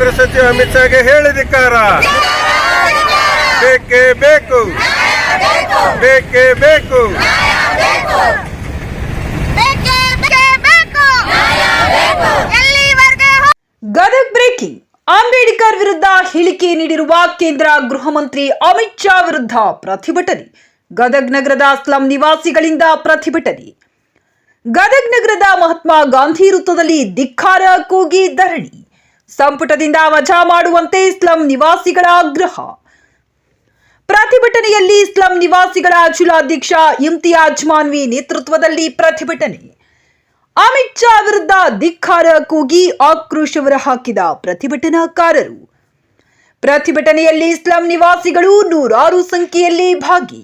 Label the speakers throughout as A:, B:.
A: ಕೇಂದ್ರ ಸಚಿವ ಅಮಿತ್ ಶಾಗೆ ಹೇಳಿದಿಕ್ಕಾರ ಬೇಕೇ ಬೇಕು. ಬೇಕೇ ಬೇಕು.
B: ಗದಗ್ ಬ್ರೇಕಿಂಗ್. ಅಂಬೇಡ್ಕರ್ ವಿರುದ್ಧ ಹೇಳಿಕೆ ನೀಡಿರುವ ಕೇಂದ್ರ ಗೃಹ ಮಂತ್ರಿ ಅಮಿತ್ ಶಾ ವಿರುದ್ಧ ಪ್ರತಿಭಟನೆ. ಗದಗ್ ನಗರದ ಸ್ಲಂ ನಿವಾಸಿಗಳಿಂದ ಪ್ರತಿಭಟನೆ. ಗದಗ್ ನಗರದ ಮಹಾತ್ಮ ಗಾಂಧಿ ವೃತ್ತದಲ್ಲಿ ಧಿಕ್ಕಾರ ಕೂಗಿ ಧರಣಿ. ಸಂಪುಟದಿಂದ ವಜಾ ಮಾಡುವಂತೆ ಇಸ್ಲಂ ನಿವಾಸಿಗಳ ಆಗ್ರಹ. ಪ್ರತಿಭಟನೆಯಲ್ಲಿ ಇಸ್ಲಾಂ ನಿವಾಸಿಗಳ ಜಿಲ್ಲಾಧ್ಯಕ್ಷ ಇಮ್ತಿಯಾಜ್ ಮಾನ್ವಿ ನೇತೃತ್ವದಲ್ಲಿ ಪ್ರತಿಭಟನೆ. ಅಮಿತ್ ಶಾ ವಿರುದ್ಧ ಧಿಕ್ಕಾರ ಕೂಗಿ ಆಕ್ರೋಶ ಹಾಕಿದ ಪ್ರತಿಭಟನಾಕಾರರು. ಪ್ರತಿಭಟನೆಯಲ್ಲಿ ಇಸ್ಲಾಂ ನಿವಾಸಿಗಳು ನೂರಾರು ಸಂಖ್ಯೆಯಲ್ಲಿ ಭಾಗಿ.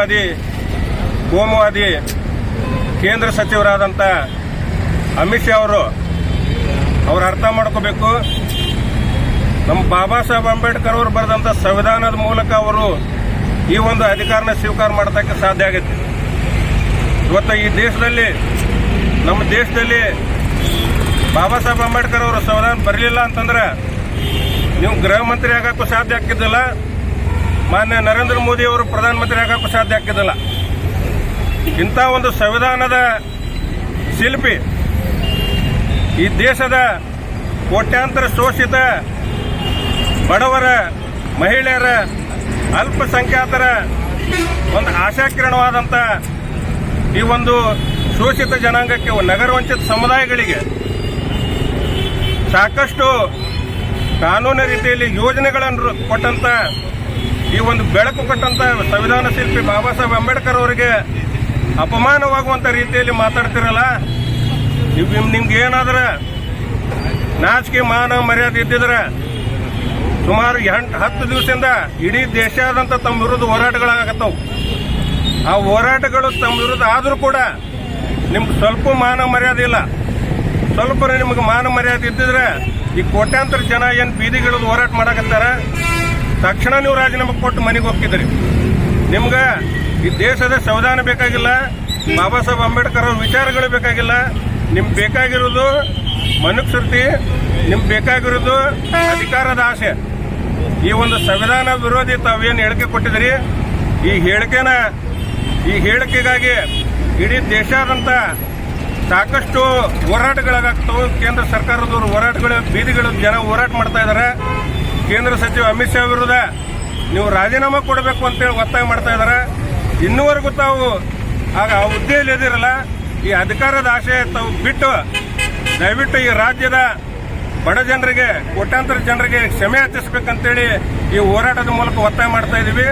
A: ಜಾತಿವಾದಿ ಕೋಮುವಾದಿ ಕೇಂದ್ರ ಸಚಿವರಾದಂಥ ಅಮಿತ್ ಶಾ ಅವರು ಅವರು ಅರ್ಥ ಮಾಡ್ಕೋಬೇಕು. ನಮ್ಮ ಬಾಬಾ ಸಾಹೇಬ್ ಅಂಬೇಡ್ಕರ್ ಅವರು ಬರೆದಂಥ ಸಂವಿಧಾನದ ಮೂಲಕ ಅವರು ಈ ಒಂದು ಅಧಿಕಾರನ ಸ್ವೀಕಾರ ಮಾಡತಕ್ಕ ಸಾಧ್ಯ ಆಗುತ್ತೆ ಇವತ್ತು ಈ ದೇಶದಲ್ಲಿ, ನಮ್ಮ ದೇಶದಲ್ಲಿ ಬಾಬಾ ಸಾಹೇಬ್ ಅಂಬೇಡ್ಕರ್ ಅವರು ಸಂವಿಧಾನ ಬರಲಿಲ್ಲ ಅಂತಂದ್ರೆ ನೀವು ಗೃಹ ಮಂತ್ರಿ ಆಗಕ್ಕೂ ಸಾಧ್ಯ ಆಗ್ತಿದ್ದಿಲ್ಲ. ಮಾನ್ಯ ನರೇಂದ್ರ ಮೋದಿ ಅವರು ಪ್ರಧಾನಮಂತ್ರಿ ಆಗಕ್ಕೆ ಸಾಧ್ಯ ಆಗ್ತಿದ್ದಿಲ್ಲ. ಇಂಥ ಒಂದು ಸಂವಿಧಾನದ ಶಿಲ್ಪಿ ಈ ದೇಶದ ಕೋಟ್ಯಾಂತರ ಶೋಷಿತ ಬಡವರ, ಮಹಿಳೆಯರ, ಅಲ್ಪಸಂಖ್ಯಾತರ ಒಂದು ಆಶಾಕಿರಣವಾದಂಥ ಈ ಒಂದು ಶೋಷಿತ ಜನಾಂಗಕ್ಕೆ ನಗರ ವಂಚಿತ ಸಮುದಾಯಗಳಿಗೆ ಸಾಕಷ್ಟು ಕಾನೂನು ರೀತಿಯಲ್ಲಿ ಯೋಜನೆಗಳನ್ನು ಕೊಟ್ಟಂತ ಈ ಒಂದು ಬೆಳಕು ಕೊಟ್ಟಂತ ಸಂವಿಧಾನ ಶಿಲ್ಪಿ ಬಾಬಾ ಸಾಹೇಬ್ ಅಂಬೇಡ್ಕರ್ ಅವರಿಗೆ ಅಪಮಾನವಾಗುವಂತ ರೀತಿಯಲ್ಲಿ ಮಾತಾಡ್ತಿರಲ್ಲ? ನೀವು ನಿಮ್ಗೆ ಏನಾದ್ರೆ ನಾಚಿಕೆ ಮಾನ ಮರ್ಯಾದೆ ಇದ್ದಿದ್ರೆ ಸುಮಾರು ಎಂಟು ಹತ್ತು ದಿವಸದಿಂದ ಇಡೀ ದೇಶಾದಂತ ತಮ್ಮ ವಿರುದ್ಧ ಹೋರಾಟಗಳಾಗತ್ತವು. ಆ ಹೋರಾಟಗಳು ತಮ್ಮ ವಿರುದ್ಧ ಆದರೂ ಕೂಡ ನಿಮ್ಗೆ ಸ್ವಲ್ಪ ಮಾನ ಮರ್ಯಾದೆ ಇಲ್ಲ. ಸ್ವಲ್ಪ ನಿಮಗೆ ಮಾನ ಮರ್ಯಾದೆ ಇದ್ದಿದ್ರೆ ಈ ಕೋಟ್ಯಾಂತರ ಜನ ಏನು ಬೀದಿಗಿಳಿದು ಹೋರಾಟ ಮಾಡಕತ್ತಾರ? ತಕ್ಷಣ ನೀವು ರಾಜೀನಾಮೆ ಕೊಟ್ಟು ಮನೆಗೆ ಹೋಗ್ತಿದ್ರಿ ನಿಮ್ಗೆ ಈ ದೇಶದ ಸಂವಿಧಾನ ಬೇಕಾಗಿಲ್ಲ, ಬಾಬಾ ಸಾಹೇಬ್ ಅಂಬೇಡ್ಕರ್ ಅವ್ರ ವಿಚಾರಗಳು ಬೇಕಾಗಿಲ್ಲ. ನಿಮ್ಗೆ ಬೇಕಾಗಿರೋದು ಮನುಕೃತಿ ನಿಮ್ಗೆ ಬೇಕಾಗಿರೋದು ಅಧಿಕಾರದ ಆಸೆ. ಈ ಒಂದು ಸಂವಿಧಾನ ವಿರೋಧಿ ತಾವೇನು ಹೇಳಿಕೆ ಕೊಟ್ಟಿದ್ರಿ ಈ ಹೇಳಿಕೆನ, ಈ ಹೇಳಿಕೆಗಾಗಿ ಇಡೀ ದೇಶಾದ್ಯಂತ ಸಾಕಷ್ಟು ಹೋರಾಟಗಳಾಗ್ತವೆ. ಕೇಂದ್ರ ಸರ್ಕಾರದವರು ಹೋರಾಟಗಳು, ಬೀದಿಗಳು ಜನ ಹೋರಾಟ ಮಾಡ್ತಾ ಇದ್ದಾರೆ. ಕೇಂದ್ರ ಸಚಿವ ಅಮಿತ್ ಶಾ ವಿರುದ್ಧ ನೀವು ರಾಜೀನಾಮೆ ಕೊಡಬೇಕು ಅಂತೇಳಿ ಒತ್ತಾಯ ಮಾಡ್ತಾ ಇದ್ದಾರೆ. ಇನ್ನೂವರೆಗೂ ತಾವು ಆಗ ಆ ಹುದ್ದೆಯಲ್ಲಿ ಇದಿರಲ್ಲ ಈ ಅಧಿಕಾರದ ಆಶೆ ತಾವು ಬಿಟ್ಟು ದಯವಿಟ್ಟು ಈ ರಾಜ್ಯದ ಬಡ ಜನರಿಗೆ, ಕೋಟ್ಯಾಂತರ ಜನರಿಗೆ ಕ್ಷಮೆ ಯಾಚಿಸ್ಬೇಕಂತೇಳಿ ಈ ಹೋರಾಟದ ಮೂಲಕ ಒತ್ತಾಯ ಮಾಡ್ತಾ ಇದ್ದೀವಿ